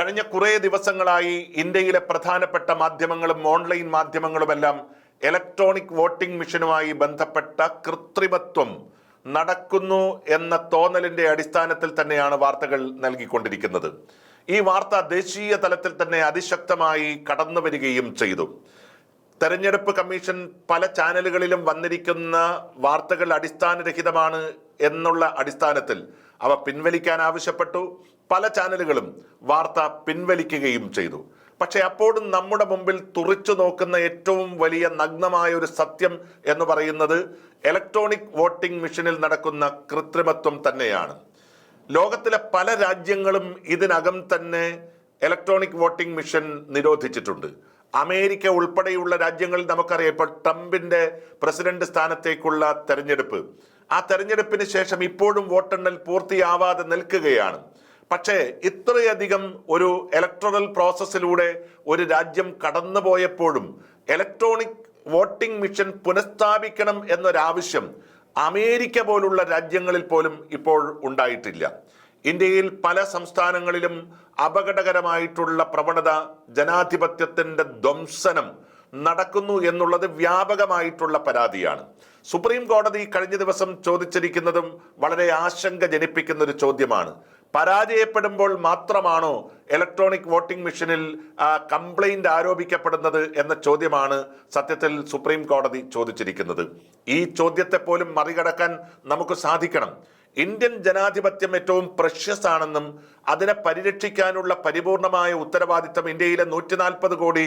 കഴിഞ്ഞ കുറേ ദിവസങ്ങളായി ഇന്ത്യയിലെ പ്രധാനപ്പെട്ട മാധ്യമങ്ങളും ഓൺലൈൻ മാധ്യമങ്ങളുമെല്ലാം ഇലക്ട്രോണിക് വോട്ടിംഗ് മെഷീനുമായി ബന്ധപ്പെട്ട കൃത്രിമത്വം നടക്കുന്നു എന്ന തോന്നലിന്റെ അടിസ്ഥാനത്തിൽ തന്നെയാണ് വാർത്തകൾ നൽകിക്കൊണ്ടിരിക്കുന്നത്. ഈ വാർത്ത ദേശീയ തലത്തിൽ തന്നെ അതിശക്തമായി കടന്നു വരികയും ചെയ്തു. തെരഞ്ഞെടുപ്പ് കമ്മീഷൻ പല ചാനലുകളിലും വന്നിരിക്കുന്ന വാർത്തകൾ അടിസ്ഥാനരഹിതമാണ് എന്നുള്ള അടിസ്ഥാനത്തിൽ അവ പിൻവലിക്കാൻ ആവശ്യപ്പെട്ടു. പല ചാനലുകളും വാർത്ത പിൻവലിക്കുകയും ചെയ്തു. പക്ഷെ അപ്പോഴും നമ്മുടെ മുമ്പിൽ തുറിച്ചു നോക്കുന്ന ഏറ്റവും വലിയ നഗ്നമായ ഒരു സത്യം എന്ന് പറയുന്നത് ഇലക്ട്രോണിക് വോട്ടിംഗ് മെഷീനിൽ നടക്കുന്ന കൃത്രിമത്വം തന്നെയാണ്. ലോകത്തിലെ പല രാജ്യങ്ങളും ഇതിനകം തന്നെ ഇലക്ട്രോണിക് വോട്ടിംഗ് മെഷീൻ നിരോധിച്ചിട്ടുണ്ട്. അമേരിക്ക ഉൾപ്പെടെയുള്ള രാജ്യങ്ങളിൽ നമുക്കറിയാം ഇപ്പോൾ ട്രംപിന്റെ പ്രസിഡന്റ് സ്ഥാനത്തേക്കുള്ള തെരഞ്ഞെടുപ്പ്. ആ തെരഞ്ഞെടുപ്പിന് ശേഷം ഇപ്പോഴും വോട്ടെണ്ണൽ പൂർത്തിയാവാതെ നിൽക്കുകയാണ്. പക്ഷേ ഇത്രയധികം ഒരു ഇലക്ട്രൽ പ്രോസസ്സിലൂടെ ഒരു രാജ്യം കടന്നുപോയപ്പോഴും ഇലക്ട്രോണിക് വോട്ടിംഗ് മിഷൻ പുനഃസ്ഥാപിക്കണം എന്നൊരാവശ്യം അമേരിക്ക പോലുള്ള രാജ്യങ്ങളിൽ പോലും ഇപ്പോൾ ഉണ്ടായിട്ടില്ല. ഇന്ത്യയിൽ പല സംസ്ഥാനങ്ങളിലും അപകടകരമായിട്ടുള്ള പ്രവണത ജനാധിപത്യത്തിന്റെ ധ്വംസനം നടക്കുന്നു എന്നുള്ളത് വ്യാപകമായിട്ടുള്ള പരാതിയാണ്. സുപ്രീം കോടതി കഴിഞ്ഞ ദിവസം ചോദിച്ചിരിക്കുന്നതും വളരെ ആശങ്ക ജനിപ്പിക്കുന്ന ഒരു ചോദ്യമാണ്. പരാജയപ്പെടുമ്പോൾ മാത്രമാണോ ഇലക്ട്രോണിക് വോട്ടിംഗ് മെഷീനിൽ കംപ്ലൈന്റ് ആരോപിക്കപ്പെടുന്നത് എന്ന ചോദ്യമാണ് സത്യത്തിൽ സുപ്രീം കോടതി ചോദിച്ചിരിക്കുന്നത്. ഈ ചോദ്യത്തെ പോലും മറികടക്കാൻ നമുക്ക് സാധിക്കണം. ഇന്ത്യൻ ജനാധിപത്യം ഏറ്റവും പ്രഷ്യസ് ആണെന്നും അതിനെ പരിരക്ഷിക്കാനുള്ള പരിപൂർണമായ ഉത്തരവാദിത്തം ഇന്ത്യയിലെ നൂറ്റി നാൽപ്പത് കോടി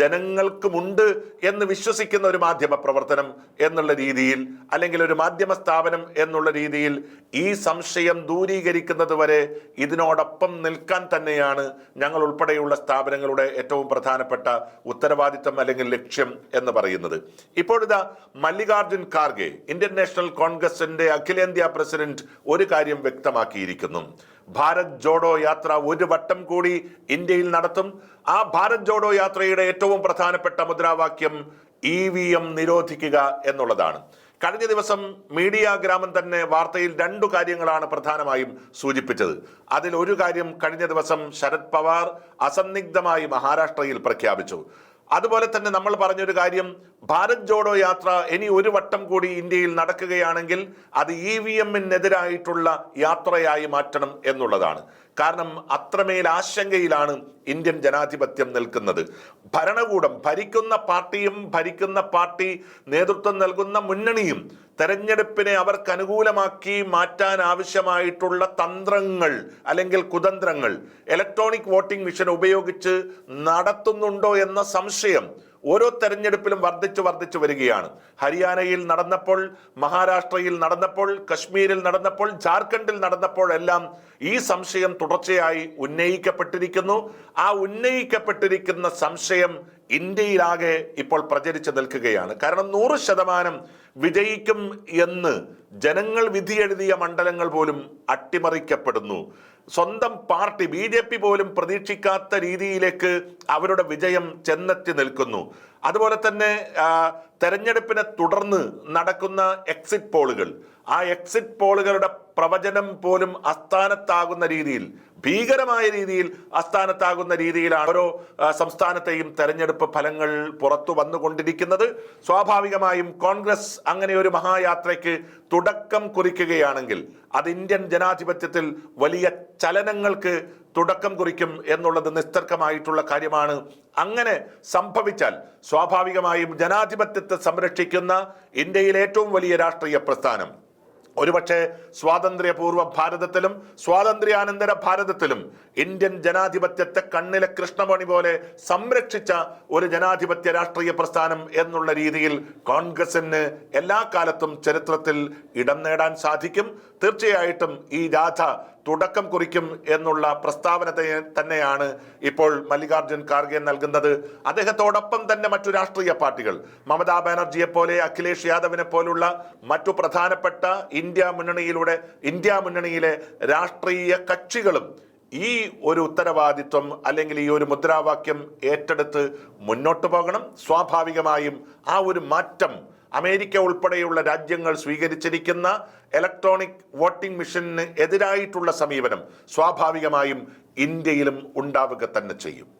ജനങ്ങൾക്കുമുണ്ട് എന്ന് വിശ്വസിക്കുന്ന ഒരു മാധ്യമ പ്രവർത്തനം എന്നുള്ള രീതിയിൽ അല്ലെങ്കിൽ ഒരു മാധ്യമ സ്ഥാപനം എന്നുള്ള രീതിയിൽ ഈ സംശയം ദൂരീകരിക്കുന്നത് വരെ ഇതിനോടൊപ്പം നിൽക്കാൻ തന്നെയാണ് ഞങ്ങൾ ഉൾപ്പെടെയുള്ള സ്ഥാപനങ്ങളുടെ ഏറ്റവും പ്രധാനപ്പെട്ട ഉത്തരവാദിത്തം അല്ലെങ്കിൽ ലക്ഷ്യം എന്ന് പറയുന്നത്. ഇപ്പോഴിതാ മല്ലികാർജുൻ ഖാർഗെ ഇന്ത്യൻ നാഷണൽ കോൺഗ്രസിന്റെ അഖിലേന്ത്യാ പ്രസിഡന്റ് ഒരു കാര്യം വ്യക്തമാക്കിയിരിക്കുന്നു. ഭാരത് ജോഡോ യാത്ര ഒരു വട്ടം കൂടി ഇന്ത്യയിൽ നടത്തും. ആ ഭാരത് ജോഡോ യാത്രയുടെ ഏറ്റവും പ്രധാനപ്പെട്ട മുദ്രാവാക്യം ഇ വി എം നിരോധിക്കുക എന്നുള്ളതാണ്. കഴിഞ്ഞ ദിവസം മീഡിയ ഗ്രാമം തന്നെ വാർത്തയിൽ രണ്ടു കാര്യങ്ങളാണ് പ്രധാനമായും സൂചിപ്പിച്ചത്. അതിൽ ഒരു കാര്യം കഴിഞ്ഞ ദിവസം ശരത് പവാർ അസന്നിഗ്ധമായി മഹാരാഷ്ട്രയിൽ പ്രഖ്യാപിച്ചു. അതുപോലെ തന്നെ നമ്മൾ പറഞ്ഞൊരു കാര്യം ഭാരത് ജോഡോ യാത്ര ഇനി ഒരു വട്ടം കൂടി ഇന്ത്യയിൽ നടക്കുകയാണെങ്കിൽ അത് ഇ വി എമ്മിനെതിരായിട്ടുള്ള യാത്രയായി മാറ്റണം എന്നുള്ളതാണ്. കാരണം അത്രമേൽ ആശങ്കയിലാണ് ഇന്ത്യൻ ജനാധിപത്യം നിൽക്കുന്നത്. ഭരണകൂടം ഭരിക്കുന്ന പാർട്ടിയും ഭരിക്കുന്ന പാർട്ടി നേതൃത്വം നൽകുന്ന മുന്നണിയും തെരഞ്ഞെടുപ്പിനെ അവർക്ക് അനുകൂലമാക്കി മാറ്റാൻ ആവശ്യമായിട്ടുള്ള തന്ത്രങ്ങൾ അല്ലെങ്കിൽ കുതന്ത്രങ്ങൾ ഇലക്ട്രോണിക് വോട്ടിംഗ് മെഷീൻ ഉപയോഗിച്ച് നടത്തുന്നുണ്ടോ എന്ന സംശയം ഓരോ തെരഞ്ഞെടുപ്പിലും വർദ്ധിച്ചു വർദ്ധിച്ചു വരികയാണ്. ഹരിയാനയിൽ നടന്നപ്പോൾ മഹാരാഷ്ട്രയിൽ നടന്നപ്പോൾ കശ്മീരിൽ നടന്നപ്പോൾ ജാർഖണ്ഡിൽ നടന്നപ്പോഴെല്ലാം ഈ സംശയം തുടർച്ചയായി ഉന്നയിക്കപ്പെട്ടിരിക്കുന്നു. ആ ഉന്നയിക്കപ്പെട്ടിരിക്കുന്ന സംശയം ഇന്ത്യയിലാകെ ഇപ്പോൾ പ്രചരിച്ചു നിൽക്കുകയാണ്. കാരണം നൂറ് ശതമാനം വിജയിക്കും എന്ന് ജനങ്ങൾ വിധിയെഴുതിയ മണ്ഡലങ്ങൾ പോലും അട്ടിമറിക്കപ്പെടുന്നു. സ്വന്തം പാർട്ടി ബി ജെ പി പോലും പ്രതീക്ഷിക്കാത്ത രീതിയിലേക്ക് അവരുടെ വിജയം ചെന്നെത്തി നിൽക്കുന്നു. അതുപോലെ തന്നെ തെരഞ്ഞെടുപ്പിനെ തുടർന്ന് നടക്കുന്ന എക്സിറ്റ് പോളുകൾ ആ എക്സിറ്റ് പോളുകളുടെ പ്രവചനം പോലും അസ്ഥാനത്താകുന്ന രീതിയിൽ ഭീകരമായ രീതിയിൽ അസ്ഥാനത്താകുന്ന രീതിയിലാണ് ഓരോ സംസ്ഥാനത്തെയും തെരഞ്ഞെടുപ്പ് ഫലങ്ങൾ പുറത്തു വന്നുകൊണ്ടിരിക്കുന്നത്. സ്വാഭാവികമായും കോൺഗ്രസ് അങ്ങനെ ഒരു മഹായാത്രയ്ക്ക് തുടക്കം കുറിക്കുകയാണെങ്കിൽ അത് ഇന്ത്യൻ ജനാധിപത്യത്തിൽ വലിയ ചലനങ്ങൾക്ക് തുടക്കം കുറിക്കും എന്നുള്ളത് നിസ്തർക്കമായിട്ടുള്ള കാര്യമാണ്. അങ്ങനെ സംഭവിച്ചാൽ സ്വാഭാവികമായും ജനാധിപത്യത്തെ സംരക്ഷിക്കുന്ന ഇന്ത്യയിലെ ഏറ്റവും വലിയ രാഷ്ട്രീയ പ്രസ്ഥാനം ഒരുപക്ഷെ സ്വാതന്ത്ര്യപൂർവ ഭാരതത്തിലും സ്വാതന്ത്ര്യാനന്തര ഭാരതത്തിലും ഇന്ത്യൻ ജനാധിപത്യത്തെ കണ്ണിലെ കൃഷ്ണമണി പോലെ സംരക്ഷിച്ച ഒരു ജനാധിപത്യ രാഷ്ട്രീയ പ്രസ്ഥാനം എന്നുള്ള രീതിയിൽ കോൺഗ്രസിന് എല്ലാ കാലത്തും ചരിത്രത്തിൽ ഇടം നേടാൻ സാധിക്കും. തീർച്ചയായിട്ടും ഈ രാധ തുടക്കം കുറിക്കും എന്നുള്ള പ്രസ്താവന തന്നെയാണ് ഇപ്പോൾ മല്ലികാർജുൻ ഖാർഗെ നൽകുന്നത്. അദ്ദേഹത്തോടൊപ്പം തന്നെ മറ്റു രാഷ്ട്രീയ പാർട്ടികൾ. മമതാ ബാനർജിയെ പോലെ അഖിലേഷ് യാദവിനെ പോലുള്ള മറ്റു പ്രധാനപ്പെട്ട ഇന്ത്യ മുന്നണിയിലൂടെ ഇന്ത്യ മുന്നണിയിലെ രാഷ്ട്രീയ കക്ഷികളും ഈ ഒരു ഉത്തരവാദിത്വം അല്ലെങ്കിൽ ഈ ഒരു മുദ്രാവാക്യം ഏറ്റെടുത്ത് മുന്നോട്ട് പോകണം. സ്വാഭാവികമായും ആ ഒരു മാറ്റം അമേരിക്ക ഉൾപ്പെടെയുള്ള രാജ്യങ്ങൾ സ്വീകരിച്ചിരിക്കുന്ന ഇലക്ട്രോണിക് വോട്ടിംഗ് മെഷീനിന് എതിരായിട്ടുള്ള സമീപനം സ്വാഭാവികമായും ഇന്ത്യയിലും ഉണ്ടാവുക തന്നെ ചെയ്യും.